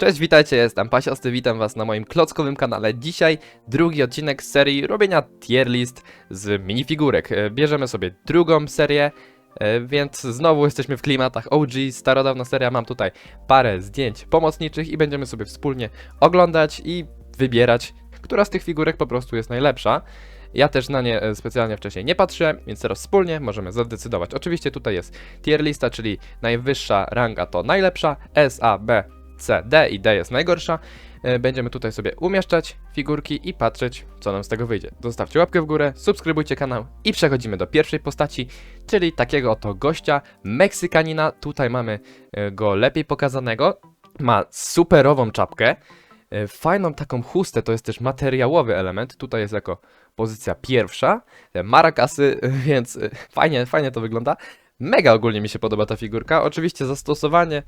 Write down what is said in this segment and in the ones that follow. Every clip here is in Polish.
Cześć, witajcie, jestem Pasiasty, witam was na moim klockowym kanale. Dzisiaj drugi odcinek z serii robienia tier list z minifigurek. E, Bierzemy sobie drugą serię, e, więc znowu jesteśmy w klimatach OG, starodawna seria. Mam tutaj parę zdjęć pomocniczych i będziemy sobie wspólnie oglądać i wybierać, która z tych figurek po prostu jest najlepsza. Ja też na nie e, specjalnie wcześniej nie patrzyłem, więc teraz wspólnie możemy zadecydować. Oczywiście tutaj jest tier lista, czyli najwyższa ranga to najlepsza, S, A, B, C, D i D jest najgorsza. E, Będziemy tutaj sobie umieszczać figurki i patrzeć, co nam z tego wyjdzie. Zostawcie łapkę w górę, subskrybujcie kanał i przechodzimy do pierwszej postaci, czyli takiego oto gościa, Meksykanina. Tutaj mamy e, go lepiej pokazanego. Ma superową czapkę, e, fajną taką chustę, to jest też materiałowy element. Tutaj jest jako pozycja pierwsza, marakasy, więc fajnie, fajnie to wygląda. Mega ogólnie mi się podoba ta figurka. Oczywiście zastosowanie.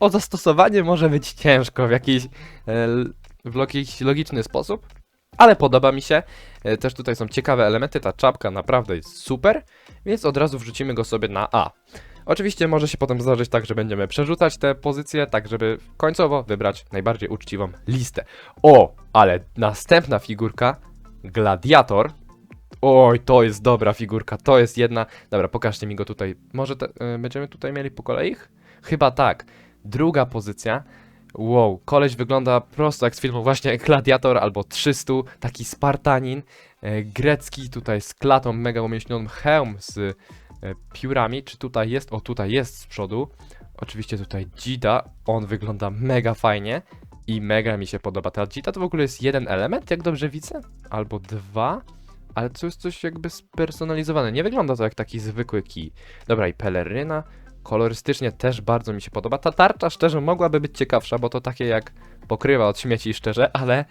O zastosowanie może być ciężko w jakiś, e, w jakiś logiczny sposób, ale podoba mi się. E, Też tutaj są ciekawe elementy. Ta czapka naprawdę jest super, więc od razu wrzucimy go sobie na A. Oczywiście może się potem zdarzyć tak, że będziemy przerzucać te pozycje, tak żeby końcowo wybrać najbardziej uczciwą listę. O, ale następna figurka, Gladiator, Oj, to jest dobra figurka, to jest jedna. Dobra, pokażcie mi go tutaj. Może te, y, będziemy tutaj mieli po kolei? Chyba tak. Druga pozycja. Wow, koleś wygląda prosto jak z filmu właśnie Gladiator albo 300, taki Spartanin, e, grecki tutaj z klatą mega umieśnioną, hełm z e, piórami. Czy tutaj jest? O, tutaj jest z przodu. Oczywiście tutaj Gida, on wygląda mega fajnie i mega mi się podoba. Ta Gida to w ogóle jest jeden element, jak dobrze widzę? Albo dwa? Ale to jest coś jakby spersonalizowane. Nie wygląda to jak taki zwykły kij. Dobra, i peleryna. Kolorystycznie też bardzo mi się podoba. Ta tarcza szczerze mogłaby być ciekawsza, bo to takie jak pokrywa od śmieci szczerze, ale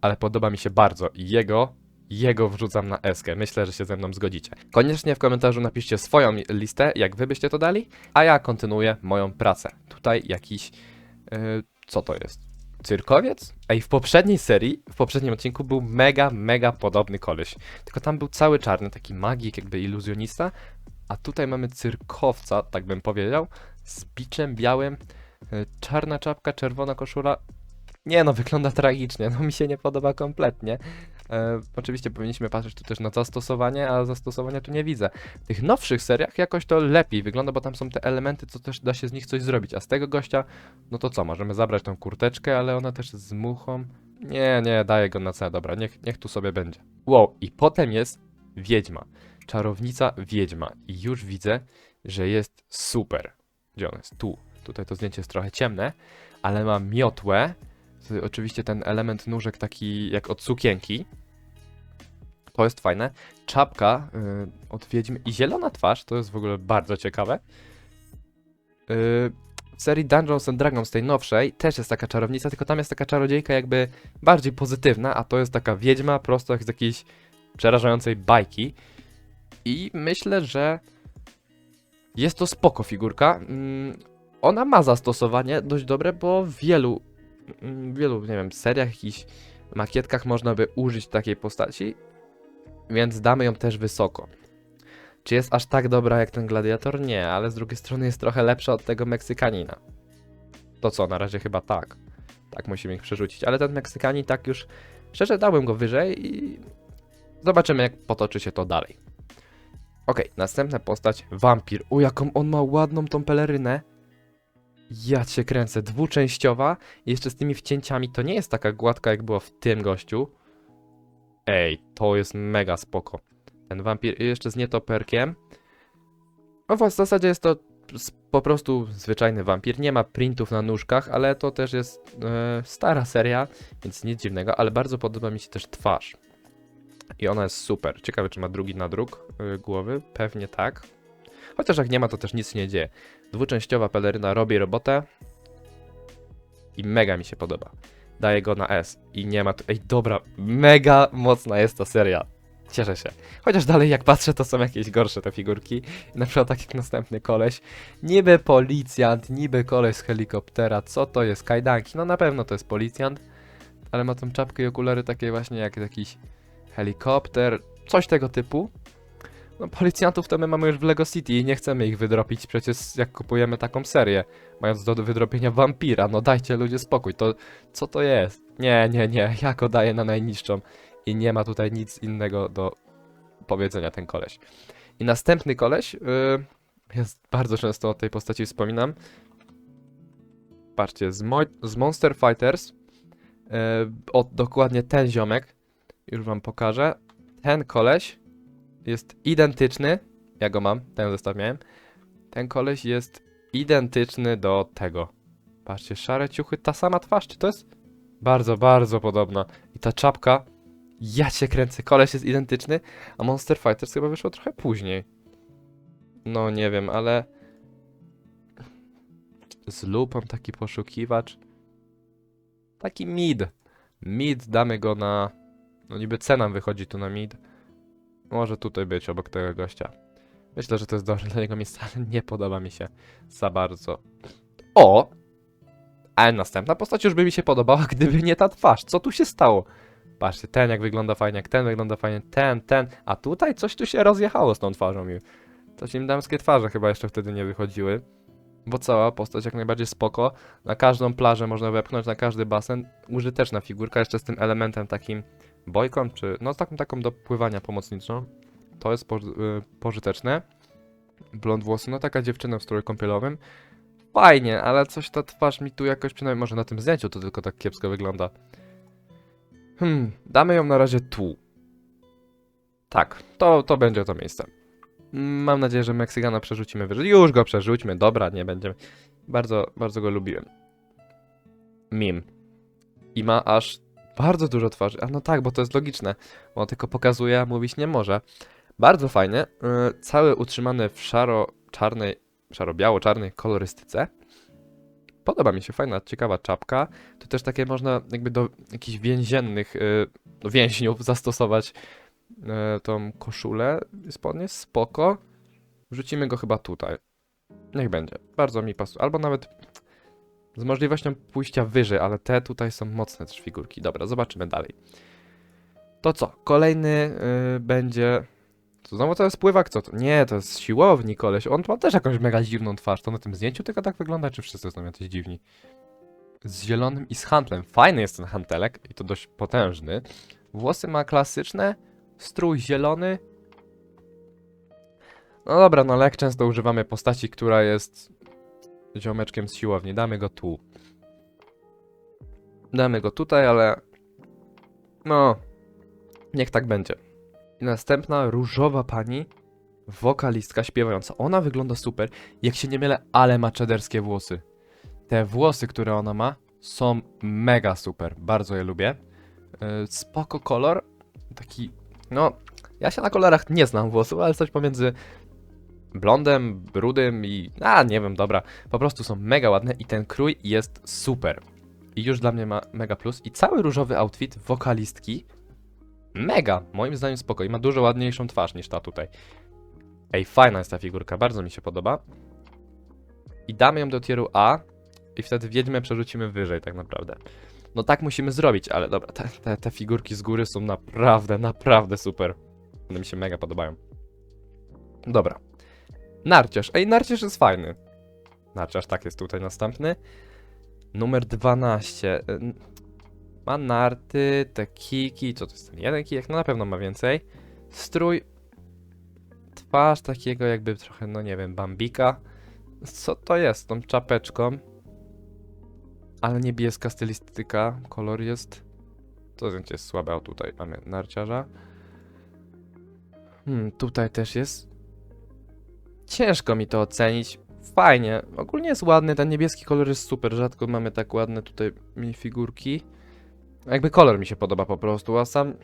ale podoba mi się bardzo jego jego wrzucam na eskę. Myślę, że się ze mną zgodzicie. Koniecznie w komentarzu napiszcie swoją listę, jak wy byście to dali, a ja kontynuuję moją pracę. Tutaj jakiś yy, co to jest? Cyrkowiec? Ej, w poprzedniej serii, w poprzednim odcinku był mega, mega podobny koleś. Tylko tam był cały czarny, taki magik, jakby iluzjonista. A tutaj mamy cyrkowca, tak bym powiedział, z biczem białym, y, czarna czapka, czerwona koszula. Nie no, wygląda tragicznie, no mi się nie podoba kompletnie. E, oczywiście powinniśmy patrzeć tu też na zastosowanie, a zastosowania tu nie widzę. W tych nowszych seriach jakoś to lepiej wygląda, bo tam są te elementy, co też da się z nich coś zrobić. A z tego gościa, no to co, możemy zabrać tą kurteczkę, ale ona też z muchą. Nie, nie, daję go na C, dobra, niech, niech tu sobie będzie. Wow, i potem jest wiedźma. Czarownica wiedźma. I już widzę, że jest super. Gdzie on jest? Tu. Tutaj to zdjęcie jest trochę ciemne, ale ma miotłę. Oczywiście ten element nóżek taki jak od sukienki. To jest fajne. Czapka y, od wiedźmy i zielona twarz, to jest w ogóle bardzo ciekawe. Y, w serii Dungeons and Dragons, tej nowszej, też jest taka czarownica, tylko tam jest taka czarodziejka jakby bardziej pozytywna, a to jest taka wiedźma prosto jak z jakiejś przerażającej bajki. I myślę, że jest to spoko figurka. Mm, Ona ma zastosowanie dość dobre, bo w wielu, mm, wielu, nie wiem, seriach, jakichś makietkach można by użyć takiej postaci, więc damy ją też wysoko. Czy jest aż tak dobra jak ten gladiator? Nie, ale z drugiej strony jest trochę lepsza od tego Meksykanina. To co, na razie chyba tak. Tak musimy ich przerzucić, ale ten Meksykanin tak już, szczerze dałem go wyżej i zobaczymy jak potoczy się to dalej. Okej, następna postać, wampir. O, jaką on ma ładną tą pelerynę. Ja cię kręcę, dwuczęściowa, jeszcze z tymi wcięciami, to nie jest taka gładka jak było w tym gościu. Ej, to jest mega spoko. Ten wampir jeszcze z nietoperkiem. No w zasadzie jest to po prostu zwyczajny wampir. Nie ma printów na nóżkach, ale to też jest e, stara seria, więc nic dziwnego, ale bardzo podoba mi się też twarz. I ona jest super. Ciekawe, czy ma drugi nadruk y, głowy. Pewnie tak. Chociaż jak nie ma, to też nic nie dzieje. Dwuczęściowa peleryna robi robotę. I mega mi się podoba. Daję go na S. I nie ma tu... Ej, dobra. Mega mocna jest ta seria. Cieszę się. Chociaż dalej jak patrzę, to są jakieś gorsze te figurki. Na przykład tak jak następny koleś. Niby policjant, niby koleś z helikoptera. Co to jest? Kajdanki. No na pewno to jest policjant. Ale ma tą czapkę i okulary takie właśnie jak jakiś helikopter, coś tego typu. No policjantów to my mamy już w Lego City i nie chcemy ich wydropić. Przecież jak kupujemy taką serię, mając do wydropienia wampira, no dajcie ludzie spokój, to co to jest? Nie, nie, nie, ja go daję na najniższą. I nie ma tutaj nic innego do powiedzenia ten koleś. I następny koleś, yy, jest bardzo często o tej postaci wspominam, patrzcie, z, Mo z Monster Fighters, yy, o, dokładnie ten ziomek, już wam pokażę, ten koleś jest identyczny. Ja go mam, ten zestaw miałem. Ten koleś jest identyczny do tego. Patrzcie, szare ciuchy, ta sama twarz, czy to jest? Bardzo, bardzo podobna. I ta czapka, ja cię kręcę, koleś jest identyczny, a Monster Fighters chyba wyszło trochę później. No nie wiem, ale... Z lupą taki poszukiwacz. Taki mid. Mid, damy go na... No niby cena wychodzi tu na mid. Może tutaj być, obok tego gościa. Myślę, że to jest dobre dla niego miejsce, ale nie podoba mi się za bardzo. O! Ale następna postać już by mi się podobała, gdyby nie ta twarz. Co tu się stało? Patrzcie, ten jak wygląda fajnie, jak ten wygląda fajnie, ten, ten. A tutaj coś tu się rozjechało z tą twarzą. mi. Coś im damskie twarze chyba jeszcze wtedy nie wychodziły. Bo cała postać jak najbardziej spoko. Na każdą plażę można wepchnąć, na każdy basen. Użyteczna figurka, jeszcze z tym elementem takim bojką, czy no z taką taką do pływania pomocniczą. To jest po, y, pożyteczne. Blond włosy, no taka dziewczyna w stroju kąpielowym. Fajnie, ale coś ta twarz mi tu jakoś przynajmniej może na tym zdjęciu to tylko tak kiepsko wygląda. Hmm, damy ją na razie tu. Tak, to, to będzie to miejsce. Mam nadzieję, że Meksygana przerzucimy wyżej. Już go przerzućmy, dobra, nie będziemy. Bardzo, bardzo go lubiłem. Mim. I ma aż bardzo dużo twarzy. A no tak, bo to jest logiczne. Bo on tylko pokazuje, a mówić nie może. Bardzo fajnie. Yy, cały utrzymany w szaro-czarnej, szaro-biało-czarnej kolorystyce. Podoba mi się, fajna, ciekawa czapka. To też takie można jakby do jakichś więziennych yy, więźniów zastosować yy, tą koszulę. Spodnie, spoko. Wrzucimy go chyba tutaj. Niech będzie. Bardzo mi pasuje. Albo nawet z możliwością pójścia wyżej, ale te tutaj są mocne też figurki. Dobra, zobaczymy dalej. To co? Kolejny yy, będzie... Co, znowu to jest pływak? Co to? Nie, to jest siłowni koleś. On ma też jakąś mega dziwną twarz. To na tym zdjęciu tylko tak wygląda, czy wszyscy są jacyś dziwni? Z zielonym i z hantlem. Fajny jest ten hantelek i to dość potężny. Włosy ma klasyczne. Strój zielony. No dobra, no ale jak często używamy postaci, która jest ziomeczkiem z siłowni. Damy go tu. Damy go tutaj, ale... No... Niech tak będzie. I następna różowa pani, wokalistka śpiewająca. Ona wygląda super. Jak się nie mylę, ale ma czederskie włosy. Te włosy, które ona ma, są mega super. Bardzo je lubię. Yy, spoko kolor. Taki, no... Ja się na kolorach nie znam włosów, ale coś pomiędzy blondem, brudym i... A, nie wiem, dobra. Po prostu są mega ładne i ten krój jest super. I już dla mnie ma mega plus. I cały różowy outfit wokalistki mega, moim zdaniem spoko. I ma dużo ładniejszą twarz niż ta tutaj. Ej, fajna jest ta figurka, bardzo mi się podoba. I damy ją do tieru A i wtedy wiedźmę przerzucimy wyżej tak naprawdę. No tak musimy zrobić, ale dobra, te, te, te figurki z góry są naprawdę, naprawdę super. One mi się mega podobają. Dobra. Narciarz. Ej, narciarz jest fajny. Narciarz, tak jest tutaj następny. Numer 12. Y, Ma narty, te kiki. Co to jest ten jeden kijek? No na pewno ma więcej. Strój. Twarz takiego jakby trochę, no nie wiem, bambika. Co to jest? Tą czapeczką. Ale niebieska stylistyka. Kolor jest... To zdjęcie jest słabe, a tutaj mamy narciarza. Hmm, tutaj też jest Ciężko mi to ocenić. Fajnie. Ogólnie jest ładny, ten niebieski kolor jest super. Rzadko mamy tak ładne tutaj minifigurki. Jakby kolor mi się podoba po prostu, a sam...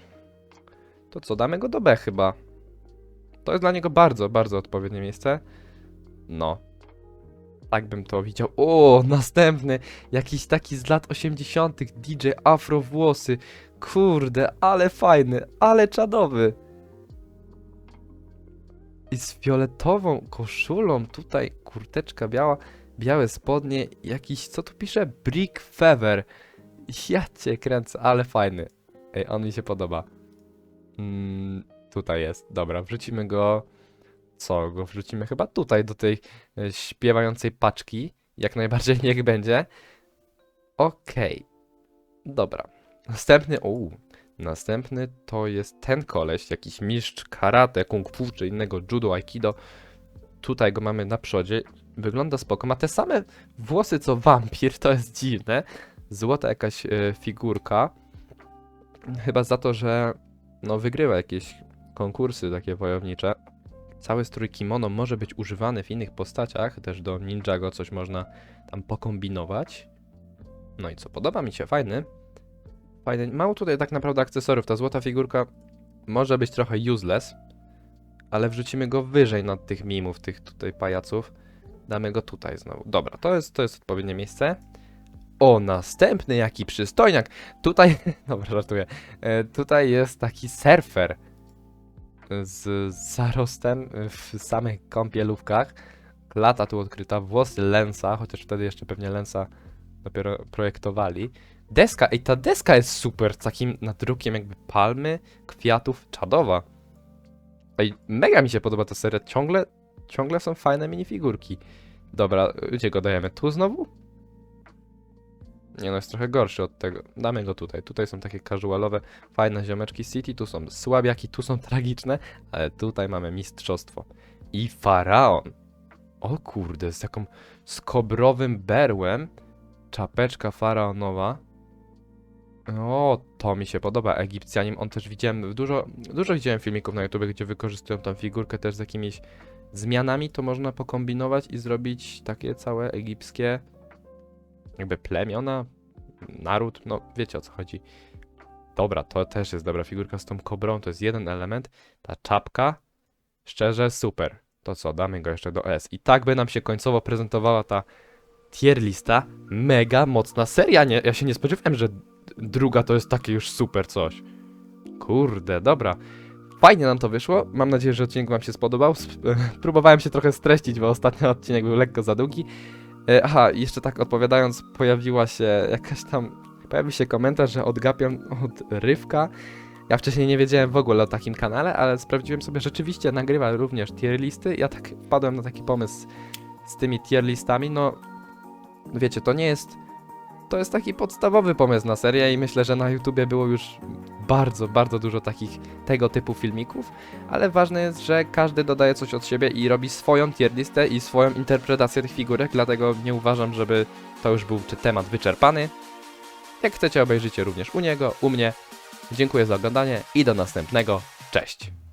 To co, damy go do B chyba. To jest dla niego bardzo, bardzo odpowiednie miejsce. No. Tak bym to widział. O, następny. Jakiś taki z lat 80. DJ Afro włosy. Kurde, ale fajny, ale czadowy. I z fioletową koszulą, tutaj kurteczka biała, białe spodnie, jakiś, co tu pisze? Brick Feather. Ja cię kręcę, ale fajny. Ej, on mi się podoba. Mm, tutaj jest, dobra, wrzucimy go co, go wrzucimy chyba tutaj, do tej e, śpiewającej paczki. Jak najbardziej niech będzie. Okej. Dobra. Następny, o, następny to jest ten koleś, jakiś mistrz karate, kung fu czy innego judo, aikido. Tutaj go mamy na przodzie. Wygląda spoko. Ma te same włosy co wampir, to jest dziwne. Złota jakaś e, figurka. Chyba za to, że no wygrywa jakieś konkursy takie wojownicze. Cały strój kimono może być używany w innych postaciach, też do Ninjago coś można tam pokombinować. No i co, podoba mi się, fajny. Fajny. Mało tutaj tak naprawdę akcesoriów. Ta złota figurka może być trochę useless, ale wrzucimy go wyżej nad tych mimów, tych tutaj pajaców. Damy go tutaj znowu. Dobra, to jest, to jest odpowiednie miejsce. O, następny jaki przystojniak. Tutaj, dobra, żartuję. E, tutaj jest taki surfer z zarostem w samych kąpielówkach. Klata tu odkryta, włosy Lensa, chociaż wtedy jeszcze pewnie Lensa dopiero projektowali. Deska, ej, ta deska jest super, z takim nadrukiem jakby palmy, kwiatów, czadowa. Ej, mega mi się podoba ta seria, ciągle, ciągle są fajne minifigurki. Dobra, gdzie go dajemy? Tu znowu? Nie no, jest trochę gorszy od tego. Damy go tutaj. Tutaj są takie casualowe, fajne ziomeczki City, tu są słabiaki, tu są tragiczne, ale tutaj mamy mistrzostwo. I faraon. O kurde, z taką skobrowym berłem. Czapeczka faraonowa. O, to mi się podoba. Egipcjanin, on też widziałem, dużo, dużo widziałem filmików na YouTube, gdzie wykorzystują tą figurkę też z jakimiś zmianami, to można pokombinować i zrobić takie całe egipskie jakby plemiona, naród, no wiecie o co chodzi. Dobra, to też jest dobra figurka z tą kobrą, to jest jeden element. Ta czapka, szczerze, super. To co, damy go jeszcze do S. I tak by nam się końcowo prezentowała ta tier lista. Mega mocna seria, nie? Ja się nie spodziewałem, że druga to jest takie już super coś. Kurde, dobra. Fajnie nam to wyszło. Mam nadzieję, że odcinek Wam się spodobał. Sp- Próbowałem się trochę streścić, bo ostatni odcinek był lekko za długi. E, Aha, jeszcze tak odpowiadając, pojawiła się jakaś tam. Pojawił się komentarz, że odgapiam od Rywka. Ja wcześniej nie wiedziałem w ogóle o takim kanale, ale sprawdziłem sobie, rzeczywiście nagrywa również tier listy. Ja tak wpadłem na taki pomysł z tymi tier listami. No, wiecie, to nie jest. To jest taki podstawowy pomysł na serię i myślę, że na YouTubie było już bardzo, bardzo dużo takich tego typu filmików, ale ważne jest, że każdy dodaje coś od siebie i robi swoją tier listę i swoją interpretację tych figurek, dlatego nie uważam, żeby to już był czy temat wyczerpany. Jak chcecie, obejrzyjcie również u niego, u mnie. Dziękuję za oglądanie i do następnego. Cześć!